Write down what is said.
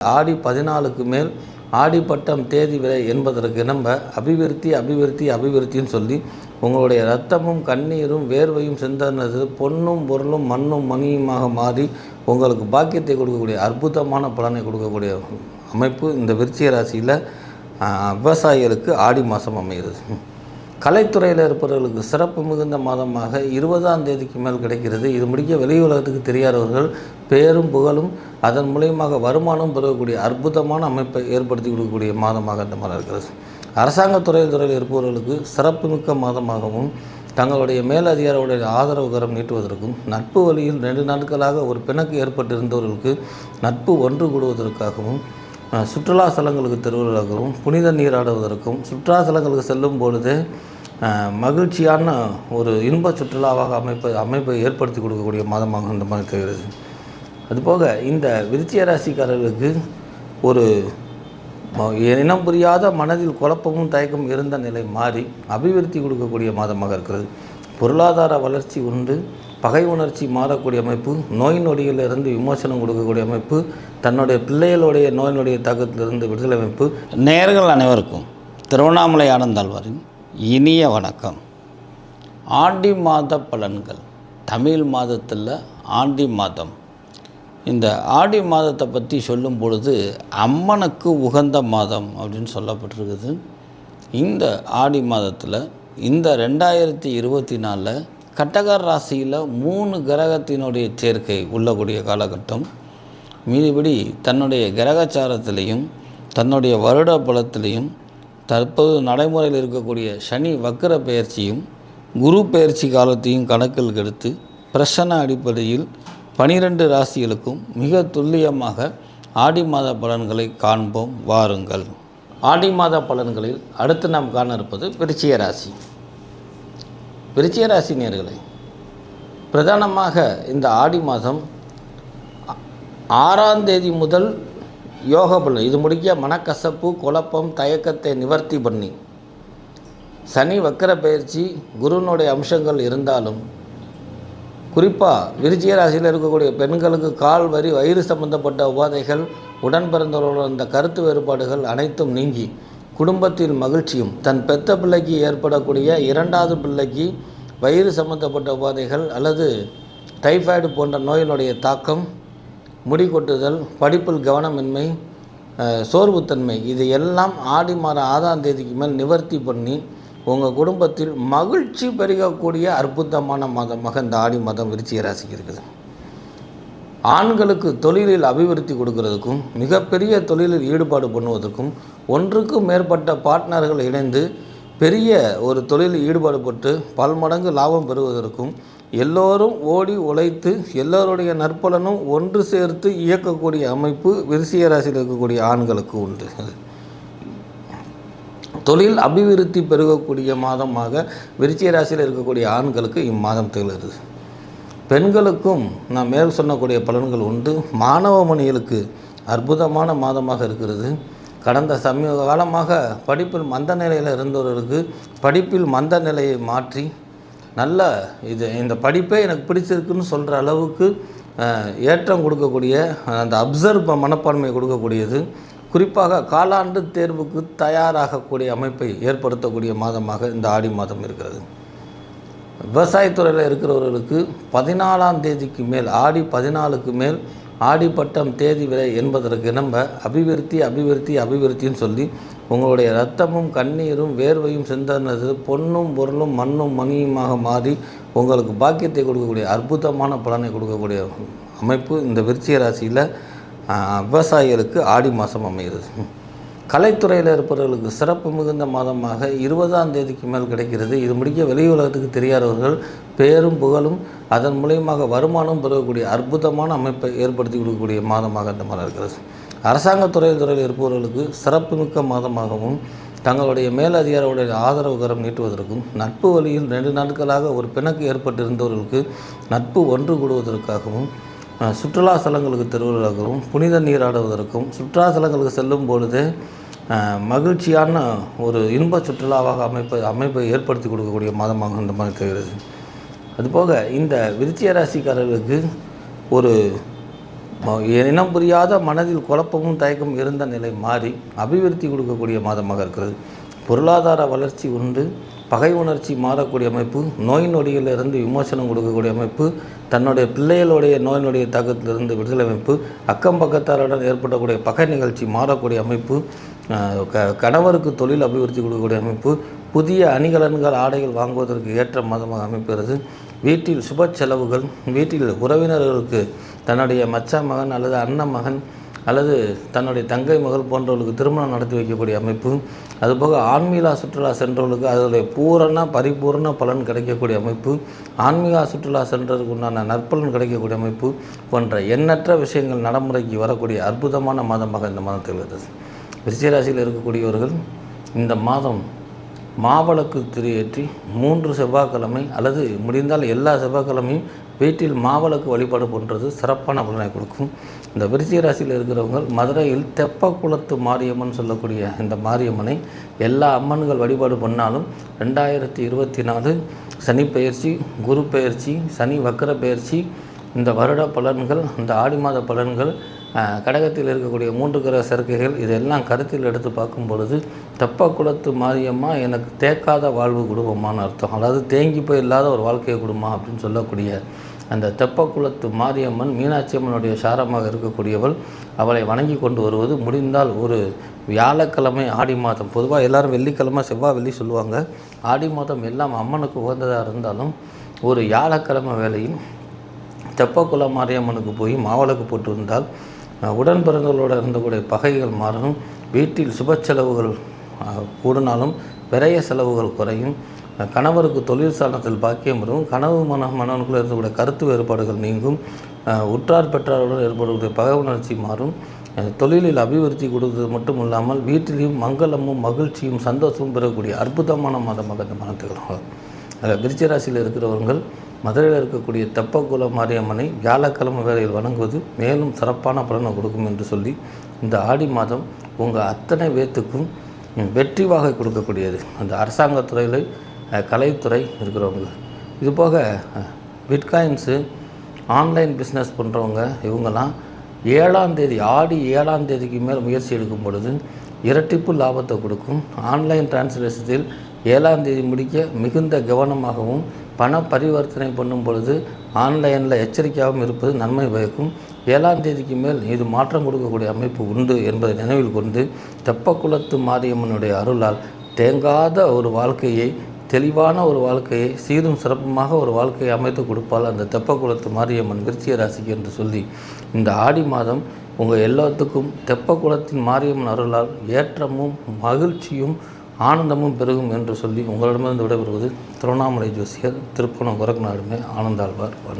ஆடி பதினாலுக்கு மேல் ஆடிப்பட்டம் தேதி விலை என்பதற்கு நம்ம அபிவிருத்தி அபிவிருத்தி அபிவிருத்தின்னு சொல்லி உங்களுடைய ரத்தமும் கண்ணீரும் வேர்வையும் சிந்தனது பொன்னும் பொருளும் மண்ணும் மணியுமாக மாறி உங்களுக்கு பாக்கியத்தை கொடுக்கக்கூடிய அற்புதமான பலனை கொடுக்கக்கூடிய அமைப்பு இந்த விருச்சிக ராசியில் விவசாயிகளுக்கு ஆடி மாதம் அமைகிறது. கலைத்துறையில் இருப்பவர்களுக்கு சிறப்பு மிகுந்த மாதமாக இருபதாம் தேதிக்கு மேல் கிடைக்கிறது. இது முடிக்க வெளி உலகத்துக்கு தெரியாதவர்கள் பேரும் புகழும் அதன் மூலியமாக வருமானம் பெறக்கூடிய அற்புதமான அமைப்பை ஏற்படுத்தி கொடுக்கக்கூடிய மாதமாக இந்த மாதம் இருக்கிறது. அரசாங்கத் துறையில் துறையில் இருப்பவர்களுக்கு சிறப்புமிக்க மாதமாகவும் தங்களுடைய மேலதிகாரிகளுடைய ஆதரவு கரம் நீட்டுவதற்கும் நட்பு வழியில் ரெண்டு நாட்களாக ஒரு பிணக்கு ஏற்பட்டிருந்தவர்களுக்கு நட்பு ஒன்று கூடுவதற்காகவும் சுற்றுலா ஸ்தலங்களுக்கு திருவிழாக்கவும் புனித நீராடுவதற்கும் சுற்றுலா ஸ்தலங்களுக்கு செல்லும் பொழுது மகிழ்ச்சியான ஒரு இன்ப சுற்றுலாவாக அமைப்பை அமைப்பை ஏற்படுத்தி கொடுக்கக்கூடிய மாதமாக இந்த மாதிரி தெரிகிறது. அதுபோக இந்த விருத்திய ராசிக்காரர்களுக்கு ஒரு இனம் புரியாத மனதில் குழப்பமும் தயக்கம் இருந்த நிலை மாறி அபிவிருத்தி கொடுக்கக்கூடிய மாதமாக இருக்கிறது. பொருளாதார வளர்ச்சி உண்டு பகை உணர்ச்சி மாறக்கூடிய அமைப்பு நோய் நொடியிலிருந்து விமோசனம் கொடுக்கக்கூடிய அமைப்பு தன்னுடைய பிள்ளைகளுடைய நோய் நொடிய தாக்கத்திலிருந்து விடுதலை அமைப்பு. நேர்கள் அனைவருக்கும் திருவண்ணாமலை ஆனந்தாழ்வாரின் இனிய வணக்கம். ஆண்டி மாத பலன்கள். தமிழ் மாதத்தில் ஆண்டி மாதம். இந்த ஆடி மாதத்தை பற்றி சொல்லும் பொழுது அம்மனுக்கு உகந்த மாதம் அப்படின்னு சொல்லப்பட்டிருக்குது. இந்த ஆடி மாதத்தில் இந்த ரெண்டாயிரத்தி இருபத்தி நாலில் கட்டகர் ராசியில் மூணு கிரகத்தினுடைய சேர்க்கை உள்ளக்கூடிய காலகட்டம். மீதிபடி தன்னுடைய கிரகச்சாரத்திலையும் தன்னுடைய வருட பலத்திலையும் தற்போது நடைமுறையில் இருக்கக்கூடிய சனி வக்கர பெயர்ச்சியும் குரு பெயர்ச்சி காலத்தையும் கணக்கில் எடுத்து பிரசன அடிப்படையில் பனிரெண்டு ராசிகளுக்கும் மிக துல்லியமாக ஆடி மாத பலன்களை காண்போம். வாருங்கள். ஆடி மாத பலன்களில் அடுத்து நாம் காண இருப்பது விருச்சிய ராசி. விருச்சிய ராசி நேர்களை பிரதானமாக இந்த ஆடி மாதம் ஆறாம் தேதி முதல் யோகா பண்ணு. இது முடிக்க மனக்கசப்பு குழப்பம் தயக்கத்தை நிவர்த்தி பண்ணி. சனி வக்கர பயிற்சி குருனுடைய அம்சங்கள் இருந்தாலும் குறிப்பாக விருச்சிய ராசியில் இருக்கக்கூடிய பெண்களுக்கு கால் வரி வயிறு சம்பந்தப்பட்ட உபாதைகள் உடன் பிறந்தவர்களுடன் இந்த கருத்து வேறுபாடுகள் அனைத்தும் நீங்கி குடும்பத்தில் மகிழ்ச்சியும் தன் பெத்த பிள்ளைக்கு ஏற்படக்கூடிய இரண்டாவது பிள்ளைக்கு வயிறு சம்பந்தப்பட்ட உபாதைகள் அல்லது டைஃபாய்டு போன்ற நோயினுடைய தாக்கம் முடி கொட்டுதல் படிப்பில் கவனமின்மை சோர்வுத்தன்மை இது எல்லாம் ஆடி மாதம் ஆறாம் தேதிக்கு மேல் நிவர்த்தி பண்ணி உங்கள் குடும்பத்தில் மகிழ்ச்சி பெருகக்கூடிய அற்புதமான மாதமாக இந்த ஆடி மாதம் விருச்சிக ராசிக்கு இருக்குது. ஆண்களுக்கு தொழிலில் அபிவிருத்தி கொடுக்கறதுக்கும் மிகப்பெரிய தொழிலில் ஈடுபாடு பண்ணுவதற்கும் ஒன்றுக்கும் மேற்பட்ட பார்ட்னர்கள் இணைந்து பெரிய ஒரு தொழிலில் ஈடுபாடு பட்டு பல்மடங்கு லாபம் பெறுவதற்கும் எல்லோரும் ஓடி உழைத்து எல்லோருடைய நற்பலனும் ஒன்று சேர்த்து இயக்கக்கூடிய அமைப்பு விருசிய ராசியில் இருக்கக்கூடிய ஆண்களுக்கு உண்டு. தொழில் அபிவிருத்தி பெருகக்கூடிய மாதமாக விருச்சிய ராசியில் இருக்கக்கூடிய ஆண்களுக்கு இம்மாதம் திகழுது. பெண்களுக்கும் நான் மேல் சொன்னக்கூடிய பலன்கள் உண்டு. மாணவ மணிகளுக்கு அற்புதமான மாதமாக இருக்கிறது. கடந்த சமீப காலமாக படிப்பில் மந்த நிலையில் இருந்தவர்களுக்கு படிப்பில் மந்த நிலையை மாற்றி நல்ல இது இந்த படிப்பே எனக்கு பிடிச்சிருக்குன்னு சொல்கிற அளவுக்கு ஏற்றம் கொடுக்கக்கூடிய அந்த அப்சர்வ் மனப்பான்மை கொடுக்கக்கூடியது. குறிப்பாக காலாண்டு தேர்வுக்கு தயாராகக்கூடிய அமைப்பை ஏற்படுத்தக்கூடிய மாதமாக இந்த ஆடி மாதம் இருக்கிறது. விவசாயத்துறையில் இருக்கிறவர்களுக்கு பதினாலாம் தேதிக்கு மேல் ஆடி பதினாலுக்கு மேல் ஆடிப்பட்டம் தேதி விலை என்பதற்கு நம்ம அபிவிருத்தி அபிவிருத்தி அபிவிருத்தின்னு சொல்லி உங்களுடைய ரத்தமும் கண்ணீரும் வேர்வையும் சிந்தனது பொன்னும் பொருளும் மண்ணும் மணியுமாக மாறி உங்களுக்கு பாக்கியத்தை கொடுக்கக்கூடிய அற்புதமான பலனை கொடுக்கக்கூடிய அமைப்பு இந்த விருச்சிக ராசியில் விவசாயிகளுக்கு ஆடி மாதம் அமைகிறது கலைத்துறையில் இருப்பவர்களுக்கு சிறப்பு மிகுந்த மாதமாக இருபதாம் தேதிக்கு மேல் கிடைக்கிறது. இது முடிக்க வெளி உலகத்துக்கு தெரியாதவர்கள் பேரும் புகழும் அதன் மூலியமாக வருமானம் பெறக்கூடிய அற்புதமான அமைப்பை ஏற்படுத்தி கொடுக்கக்கூடிய மாதமாக இந்த மாதிரி இருக்கிறது. அரசாங்கத் துறையில் துறையில் இருப்பவர்களுக்கு சிறப்புமிக்க மாதமாகவும் தங்களுடைய மேலதிகாரிகளுடைய ஆதரவு கரம் நீட்டுவதற்கும் நட்பு வழியில் ரெண்டு நாட்களாக ஒரு பிணக்கு ஏற்பட்டிருந்தவர்களுக்கு நட்பு ஒன்று கூடுவதற்காகவும் சுற்றுலா ஸ்தலங்களுக்கு திருவிழாக்கவும் புனித நீராடுவதற்கும் சுற்றுலா ஸ்தலங்களுக்கு செல்லும் பொழுது மகிழ்ச்சியான ஒரு இன்ப சுற்றுலாவாக அமைப்பை அமைப்பை ஏற்படுத்தி கொடுக்கக்கூடிய மாதமாக இந்த மாதிரி தெரிகிறது. அதுபோக இந்த விருத்திய ராசிக்காரர்களுக்கு ஒரு இனம் புரியாத மனதில் குழப்பமும் தயக்கமும் இருந்த நிலை மாறி அபிவிருத்தி கொடுக்கக்கூடிய மாதமாக இருக்கிறது. பொருளாதார வளர்ச்சி உண்டு. பகை உணர்ச்சி மாறக்கூடிய அமைப்பு. நோய் நொடியிலிருந்து விமோசனம் கொடுக்கக்கூடிய அமைப்பு. தன்னுடைய பிள்ளைகளுடைய நோய் நொடிய தாக்கத்திலிருந்து விடுதலை அமைப்பு. அக்கம் பக்கத்தாருடன் ஏற்படக்கூடிய பகை நிகழ்ச்சி மாறக்கூடிய அமைப்பு. க கணவருக்கு தொழில் அபிவிருத்தி கொடுக்கக்கூடிய அமைப்பு. புதிய அணிகலன்கள் ஆடைகள் வாங்குவதற்கு ஏற்ற மாதமாக அமைக்கிறது வீட்டில் சுப செலவுகள் வீட்டில் உறவினர்களுக்கு தன்னுடைய மச்சான் மகன் அல்லது அண்ணன் மகன் அல்லது தன்னுடைய தங்கை மகள் போன்றவர்களுக்கு திருமணம் நடத்தி வைக்கக்கூடிய அமைப்பு. அதுபோக ஆன்மீக சுற்றுலா சென்றவர்களுக்கு அதனுடைய பூரண பரிபூரண பலன் கிடைக்கக்கூடிய அமைப்பு. ஆன்மீக சுற்றுலா சென்றதுக்கு உண்டான நற்பலன் கிடைக்கக்கூடிய அமைப்பு. போன்ற எண்ணற்ற விஷயங்கள் நடைமுறைக்கு வரக்கூடிய அற்புதமான மாதமாக இந்த மாதம் திகழ்கிறது விருச்சிகராசியில் இருக்கக்கூடியவர்கள் இந்த மாதம் மாவிளக்கு திரியேற்றி மூன்று செவ்வாய்க்கிழமை அல்லது முடிந்தால் எல்லா செவ்வாய்க்கிழமையும் வீட்டில் மாவிளக்கு வழிபாடு போன்றது சிறப்பான பலனை கொடுக்கும். இந்த விருச்சிக ராசியில் இருக்கிறவங்க மதுரையில் தெப்பக்குளத்து மாரியம்மன் சொல்லக்கூடிய இந்த மாரியம்மனை எல்லா அம்மன்கள் வழிபாடு பண்ணாலும் ரெண்டாயிரத்தி இருபத்தி நாலு சனி பெயர்ச்சி குரு பெயர்ச்சி சனி வக்கர பெயர்ச்சி இந்த வருட பலன்கள் இந்த ஆடி மாத பலன்கள் கடகத்தில் இருக்கக்கூடிய மூன்று கிரக சேர்க்கைகள் இதெல்லாம் கருத்தில் எடுத்து பார்க்கும் பொழுது தெப்பக்குளத்து மாரியம்மா எனக்கு தேக்காத வாழ்வு குடும்பமானு அர்த்தம். அதாவது தேங்கி போய் இல்லாத ஒரு வாழ்க்கை குடும்பம் அப்படின்னு சொல்லக்கூடிய அந்த தெப்பக்குளத்து மாரியம்மன் மீனாட்சி அம்மனுடைய சாரமாக இருக்கக்கூடியவள் அவளை வணங்கி கொண்டு வருவது முடிந்தால் ஒரு வியாழக்கிழமை ஆடி மாதம். பொதுவாக எல்லாரும் வெள்ளிக்கிழமை செவ்வாய் வெள்ளி சொல்லுவாங்க. ஆடி மாதம் எல்லாம் அம்மனுக்கு உகந்ததாக இருந்தாலும் ஒரு வியாழக்கிழமை வேலையும் தெப்பக்குள மாரியம்மனுக்கு போய் மாவளுக்கு போட்டு வந்தால் உடன் பிறந்தவர்களோடு இருந்தக்கூடிய பகைகள் மாறும். வீட்டில் சுப செலவுகள் கூடினாலும் விரைய செலவுகள் குறையும். கணவருக்கு தொழில் சாணத்தில் பாக்கியம் வரும் கனவு மன மனவனுக்குள்ள இருக்கக்கூடிய கருத்து வேறுபாடுகள் நீங்கும். உற்றார் பெற்றாருடன் ஏற்படக்கூடிய பகை உணர்ச்சி மாறும். தொழிலில் அபிவிருத்தி கொடுத்தது மட்டும் இல்லாமல் வீட்டிலையும் மங்களமும் மகிழ்ச்சியும் சந்தோஷமும் பெறக்கூடிய அற்புதமான மதமாக இந்த மனத்துகள் விருச்சிராசியில் ராசியில் இருக்கிறவர்கள் மதுரையில் இருக்கக்கூடிய தெப்பக்குல மாரியம்மனை வியாழக்கிழமை வேளையில் வணங்குவது மேலும் சிறப்பான பலனை கொடுக்கும் என்று சொல்லி இந்த ஆடி மாதம் உங்கள் அத்தனை பேத்துக்கும் வெற்றி வாகை கொடுக்கக்கூடியது. அந்த அரசாங்கத்துறையில் கலைத்துறை இருக்கிறவங்க. இதுபோக பிட்காயின்ஸு ஆன்லைன் பிஸ்னஸ் பண்ணுறவங்க இவங்கெல்லாம் ஏழாம் தேதி ஆடி ஏழாம் தேதிக்கு மேல் முயற்சி எடுக்கும் பொழுது இரட்டிப்பு லாபத்தை கொடுக்கும். ஆன்லைன் டிரான்ஸ்லேஷத்தில் ஏழாம் தேதி முடிக்க மிகுந்த கவனமாகவும் பண பரிவர்த்தனை பண்ணும் பொழுது ஆன்லைனில் எச்சரிக்கையாகவும் இருப்பது நன்மை பயக்கும். ஏழாம் தேதிக்கு மேல் இது மாற்றம் கொடுக்கக்கூடிய அமைப்பு உண்டு என்பதை நினைவில் கொண்டு தெப்பக்குளத்து மாரியம்மனுடைய அருளால் தேங்காத ஒரு வாழ்க்கையை தெளிவான ஒரு வாழ்க்கையை சீரும் சிறப்புமாக ஒரு வாழ்க்கையை அமைத்து கொடுப்பால் அந்த தெப்பக்குளத்து மாரியம்மன் விருச்சிய ராசிக்கு என்று சொல்லி. இந்த ஆடி மாதம் உங்கள் எல்லாத்துக்கும் தெப்பக்குளத்தின் மாரியம்மன் அருளால் ஏற்றமும் மகிழ்ச்சியும் ஆனந்தமும் பெருகும் என்று சொல்லி உங்களிடமிருந்து விடைபெறுவது திருவண்ணாமலை ஜோசியர் திருப்பணம் குரக்நாடுமே ஆனந்தாழ்வார் வணக்கம்.